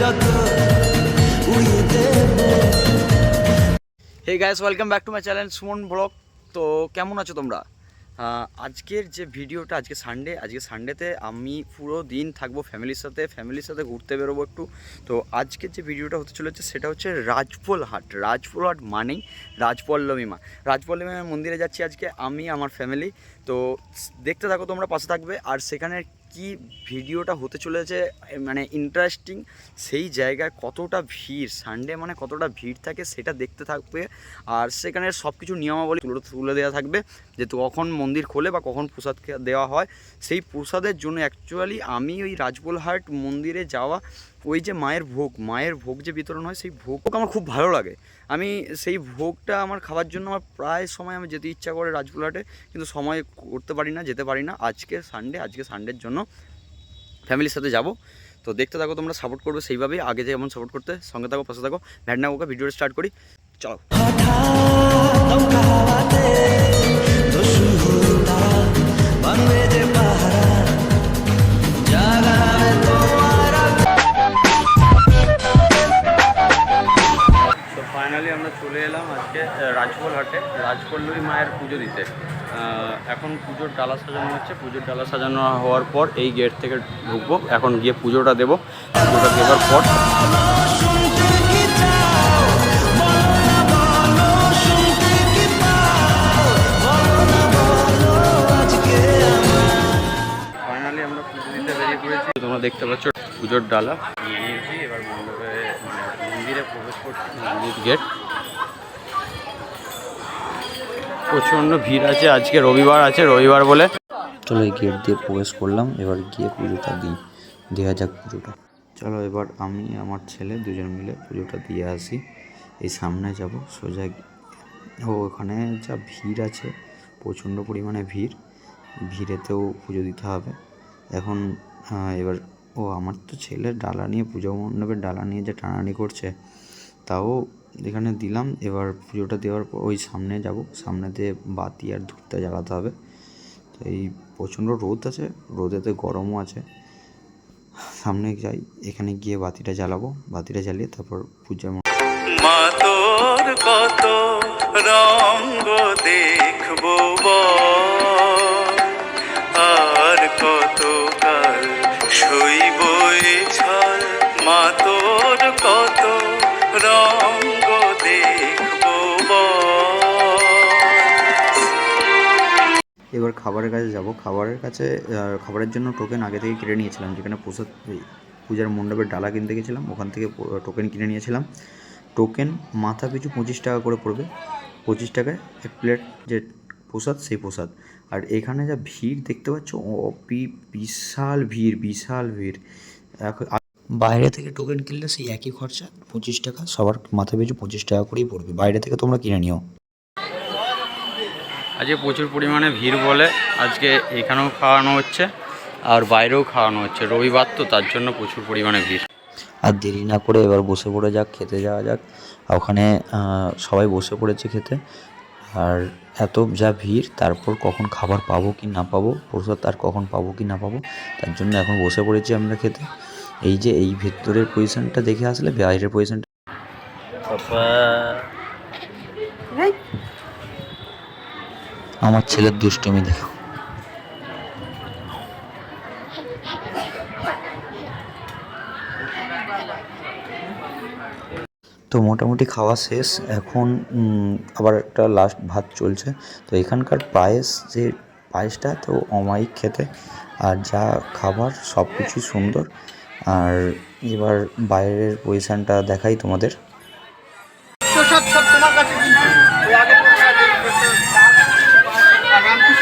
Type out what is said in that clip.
যত hey guys welcome back to my channel Suman blog তো কেমন আছো তোমরা? আজকের যে ভিডিওটা, আজকে সানডে আজকে সানডেতে আমি পুরো দিন থাকব ফ্যামিলির সাথে ফ্যামিলির সাথে ঘুরতে বেরোবো একটু। তো আজকের যে ভিডিওটা হতে চলেছে, সেটা হচ্ছে রাজপোল হাট। রাজপোল হাট মানেই রাজপল্লবী মা। রাজপল্লবী মা মন্দিরে যাচ্ছি আজকে আমি, আমার ফ্যামিলি তো দেখতে থাকো তোমরা, পাশে থাকবে। আর সেখানে কি ভিডিওটা হতে চলেছে মানে ইন্টারেস্টিং সেই জায়গায় কতটা ভিড় সানডে মানে কতটা ভিড় থাকে সেটা দেখতে থাকবে। আর সেখানে সব কিছু নিয়মাবলী তুলে তুলে দেওয়া থাকবে যে কখন মন্দির খোলে বা কখন প্রসাদ দেওয়া হয়। সেই প্রসাদের জন্য অ্যাকচুয়ালি আমি ওই রাজবোলহাট মন্দিরে যাওয়া, ওই যে মায়ের ভোগ মায়ের ভোগ যে বিতরণ হয়, সেই ভোগ আমার খুব ভালো লাগে। আমি সেই ভোগটা আমার খাওয়ার জন্য আমার প্রায় সময় আমি যেতে ইচ্ছা করে রাজবোলহাটে কিন্তু সময় করতে পারি না, যেতে পারি না। আজকে সানডে আজকে সানডের জন্য ফ্যামিলির সাথে যাব। তো দেখতে থাকো, তোমরা সাপোর্ট করবে সেইভাবেই। আগে যে এমন সাপোর্ট করতে, সঙ্গে থাকো, পাশে থাকো। ভ্যাটনা ওকে ভিডিওটা স্টার্ট করি। চলো। দমকা আজকে রাজপোল হাটে রাজপল্লবী মায়ের পুজো দিতে। এখন পুজোর ডালা সাজানো হচ্ছে। পুজোর ডালা সাজানো হওয়ার পর এই গেট থেকে ঢুকবো। এখন গিয়ে পুজোটা দেবো। পুজোটা দেওয়ার পর তোমরা দেখতে পাচ্ছ পুজোর ডালা। নিয়েছি এবার মানে মন্দিরে প্রবেশ করছি। মন্দির গেট। প্রচণ্ড ভিড় আছে, আজকে রবিবার আছে, রবিবার বলে। চলো এই গেট দিয়ে প্রবেশ করলাম, এবার গিয়ে পুজোটা দিই দেওয়া যাক পুজোটা। চলো এবার আমি, আমার ছেলে দুজন মিলে পুজোটা দিয়ে আসি, এই সামনে যাব, সোজা ও ওখানে যা ভিড় আছে, প্রচণ্ড পরিমাণে ভিড়, ভিড়েতেও পুজো দিতে হবে। এখন এবার, ও আমার তো ছেলে ডালা নিয়ে, পুজো মণ্ডপের ডালা নিয়ে যে টানানি করছে, তাও এখানে দিলাম। এবার পুজোটা দেওয়ার পর ওই সামনে যাব। সামনে দিয়ে বাতি আর ধূপটা জ্বালাতে হবে। তো এই প্রচণ্ড রোদ আছে। রোদেতে গরমও আছে। সামনে যাই। এখানে গিয়ে বাতিটা জ্বালাবো। বাতিটা জ্বালিয়ে তারপর পূজা মা তোর কত রঙ্গ দেখব আর কত কাল সইব এ ছল মা কত রঙ্গ এবার খাবারের কাছে যাব। খাবারের কাছে খাবারের জন্য টোকেন আগে থেকে কিনে নিয়েছিলাম। যেখানে প্রসাদ পূজার মণ্ডপের ডালা কিনতে গেছিলাম, ওখান থেকে টোকেন কিনে নিয়েছিলাম। টোকেন মাথা পিছু পঁচিশ টাকা করে পড়বে। পঁচিশ টাকায় এক প্লেট যে প্রসাদ, সেই প্রসাদ। আর এখানে যা ভিড় দেখতে পাচ্ছ, অপি, বিশাল ভিড় বিশাল ভিড়। এক- বাইরে থেকে টোকেন কিনলে সেই একই খরচা, পঁচিশ টাকা, সবার মাথা পিছু পঁচিশ টাকা করেই পড়বে। বাইরে থেকে তোমরা কিনে নিও। আজকে প্রচুর পরিমাণে ভিড় বলে আজকে এখানেও খাওয়ানো হচ্ছে আর বাইরেও খাওয়ানো হচ্ছে। রবিবার তো তার জন্য প্রচুর পরিমাণে ভিড়। আর দেরি না করে এবার বসে পড়ে যাক খেতে যাওয়া যাক। ওখানে সবাই বসে পড়েছে খেতে। আর এত যা ভিড় তারপর কখন খাবার পাবো কি না পাবো প্রসাদ আর কখন পাবো কি না পাবো তার জন্য এখন বসে পড়েছি আমরা খেতে। এই যে এই ভেতরের পজিশনটা দেখে আসলে বাইরের পজিশনটা আমার ছেলের দুষ্টুমি দেখো। তো মোটামুটি খাওয়া শেষ, এখন আবার একটা লাস্ট ভাত চলছে। তো এখানকার পায়েস যে, পায়েসটা তো অমায়িক খেতে, আর যা খাবার সব কিছুই সুন্দর। আর এবার বাইরের পজিশানটা দেখাই তোমাদের।